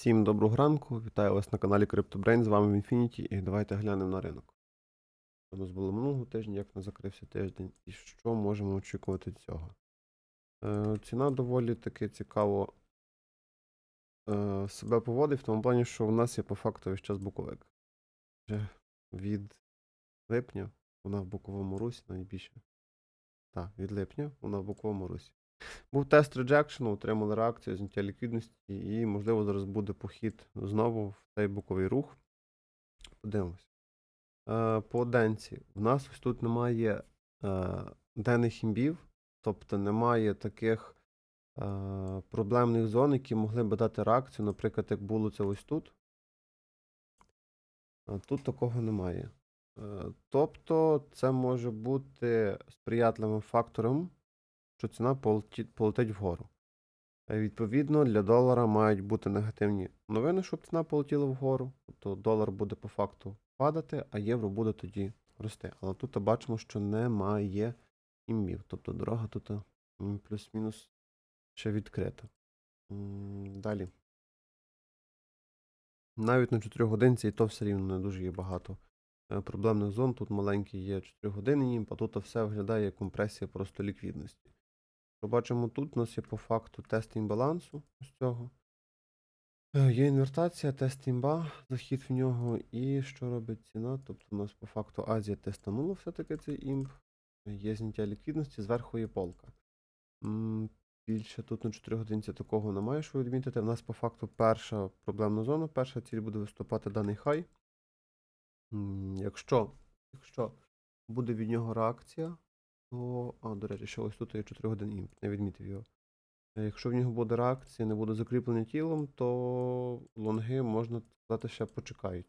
Всім доброго ранку, вітаю вас на каналі CryptoBrain, з вами Infinity і давайте глянемо на ринок. У нас було минулого тижня, як не закрився тиждень, і що можемо очікувати цього. Е, ціна доволі таки цікаво е, себе поводить в тому плані, що у нас є по факту весь час боковик. Вже від липня вона в боковому русі, навіть більше. Так, від липня вона в боковому русі. Був тест реджекшену, отримали реакцію, зняття ліквідності, і, можливо, зараз буде похід знову в цей боковий рух. Подивимось. Е, по денці. В нас ось тут немає е, денних імбів, тобто немає таких е, проблемних зон, які могли би дати реакцію, наприклад, як було це ось тут. Тут такого немає. Тобто, це може бути сприятливим фактором що ціна полетить, вгору. Е, Відповідно, для долара мають бути негативні новини, щоб ціна полетіла вгору. Тобто долар буде по факту падати, а євро буде тоді рости. Але тут бачимо, що немає імбів. Тобто дорога тут плюс-мінус ще відкрита. Далі. Навіть на 4 годинці і то все рівно не дуже є багато е, проблемних зон. Тут маленький є 4 години а тут все виглядає як компресія просто ліквідності. Що бачимо тут, у нас є по факту тест імбалансу ось цього. Е, Є інвертація, тест імба, захід в нього, і що робить ціна? Тобто у нас по факту Азія тестанула все-таки цей імб. Є зняття ліквідності, зверху є полка. Більше тут на 4 годинці такого немає, що відмітити. У нас по факту перша проблемна зона, перша ціль буде виступати даний хай. Якщо, якщо буде від нього реакція, то. А, до речі, ще ось тут є 4 години імп, не відмітив його. Е, Якщо в нього буде реакція, не буде закріплення тілом, то лонги, можна сказати, ще почекають.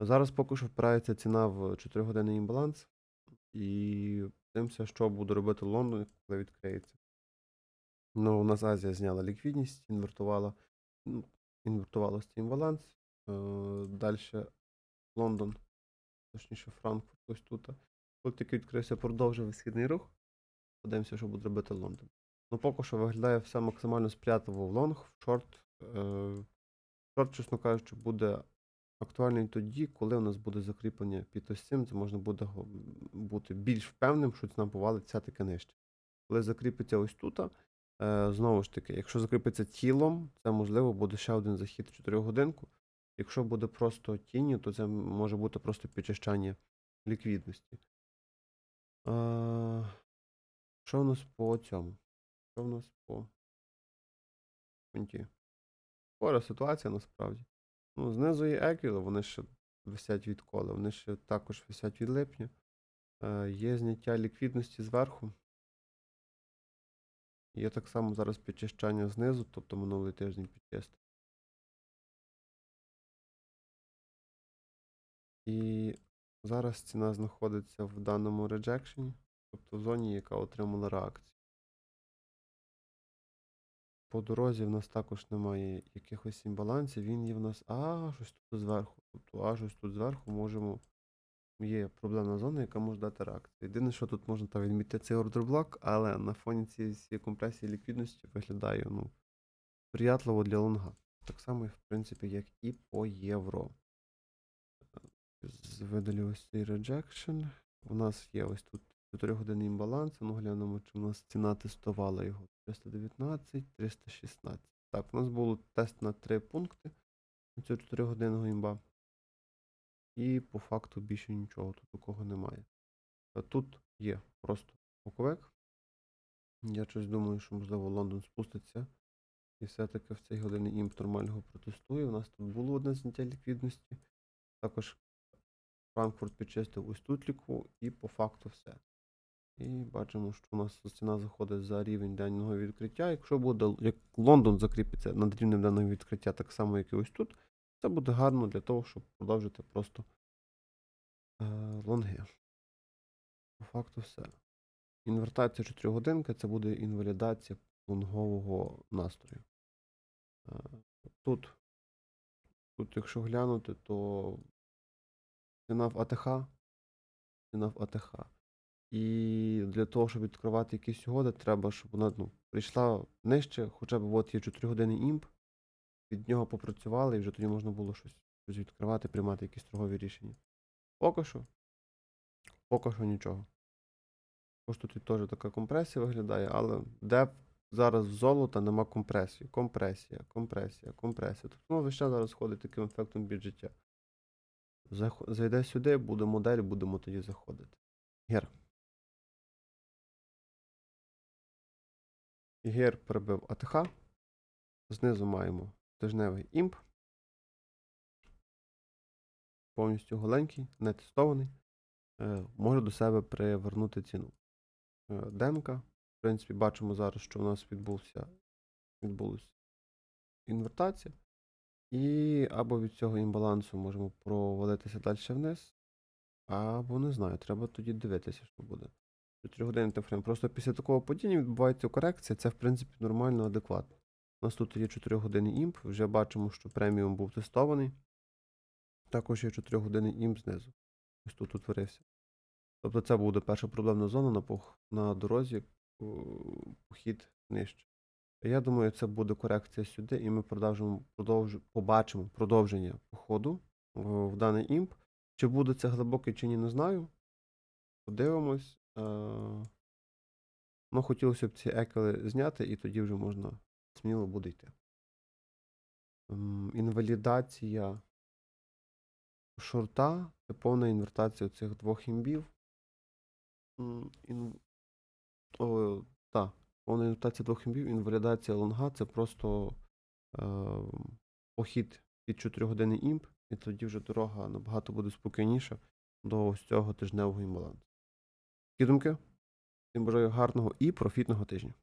Зараз поки що впирається ціна в 4 годинний імбаланс. І дивимося, що буде робити Лондон, коли відкриється. Ну, у нас Азія зняла ліквідність, інвертувала, ну, інвертувала цей імбаланс. Е, Далі Лондон, точніше Франкфурт ось тут. Коли тільки відкрився, продовжив висхідний рух. Подивимося, що буде робити Лондон. Ну, поки що виглядає все максимально сприятливо в лонг, в шорт. Е, шорт, чесно кажучи, буде актуальний тоді, коли у нас буде закріплення під ось цим, це можна буде бути більш впевненим, що ціна повалить все-таки нижче. Коли закріпиться ось тут, е, знову ж таки, якщо закріпиться тілом, це можливо буде ще один захід в 4 годинку. Якщо буде просто тінню, то це може бути просто підчищання ліквідності. Е, що в нас по цьому? Що в нас по фунті? Хора ситуація насправді. Ну, знизу є еквіли, вони ще висять відколи, вони ще також висять від липня. Е, є зняття ліквідності зверху. Є так само зараз підчищання знизу, тобто минулий тиждень підчистив. І зараз ціна знаходиться в даному реджекшені, тобто в зоні, яка отримала реакцію. По дорозі в нас також немає якихось імбалансів. Він є в нас аж ось тут зверху. Тобто аж ось тут зверху можемо. Є проблемна зона, яка може дати реакцію. Єдине, що тут можна та відмітити цей ордерблок, але на фоні цієї компресії ліквідності виглядає ну, приятливо для лонга. Так само, в принципі, як і по євро. Видалю ось цей rejection. У нас є ось тут 4 години імбаланс. Ну, глянемо, чи в нас ціна тестувала його. 319, 316. Так, у нас був тест на 3 пункти на цього 4 годинного імба. І по факту більше нічого тут такого немає. Тут є просто боковик. Я щось думаю, що можливо Лондон спуститься. І все-таки в цей годині імп нормального протестує. У нас тут було одне зняття ліквідності. Також Франкфурт підчистив ось тут ліку, і по факту все. І бачимо, що у нас ціна заходить за рівень денного відкриття. Якщо буде, як Лондон закріпиться над рівнем денного відкриття, так само, як і ось тут, це буде гарно для того, щоб продовжити просто е, лонги. По факту все. Інвертація 4 годинки це буде інвалідація лонгового настрою. Е, Тут, тут, якщо глянути, то ціна в АТХ, ціна в АТХ. І для того, щоб відкривати якісь угоди, треба, щоб вона ну, прийшла нижче, хоча б от є 4 години імп. від нього попрацювали, і вже тоді можна було щось, щось відкривати, приймати якісь торгові рішення. Поки що. Поки що нічого. Також тут теж така компресія виглядає, але де зараз золота нема компресії. Компресія, компресія, компресія. Тобто воно весь час зараз ходить таким ефектом бюджеття. Зайде сюди, буде модель, будемо тоді заходити. Гер. Гер перебив АТХ. Знизу маємо тижневий імп. Повністю голенький, не тестований. Е, може до себе привернути ціну. Е, Демка. В принципі, бачимо зараз, що у нас відбувся, відбулася інвертація. І або від цього імбалансу можемо провалитися далі вниз, або не знаю, треба тоді дивитися, що буде. 4 години таймфрейм. Просто після такого падіння відбувається корекція, це в принципі нормально, адекватно. У нас тут є 4 години імп, вже бачимо, що преміум був тестований. Також є 4 години імп знизу. Ось тут утворився. Тобто це буде перша проблемна зона на, на дорозі, похід нижче. Я думаю, це буде корекція сюди, і ми продовжимо, продовж... побачимо продовження походу о, в даний імп. Чи буде це глибокий, чи ні, не знаю. Подивимось. Е, Ну, хотілося б ці екели зняти, і тоді вже можна сміло буде йти. М, Інвалідація шорта це повна інвертація цих двох імбів. Ін... О, та, повна інвертація двох імбів, інвалідація лонга це просто е, похід від 4 години імп, і тоді вже дорога набагато буде спокійніша до ось цього тижневого імбалансу. Такі думки? Всім бажаю гарного і профітного тижня.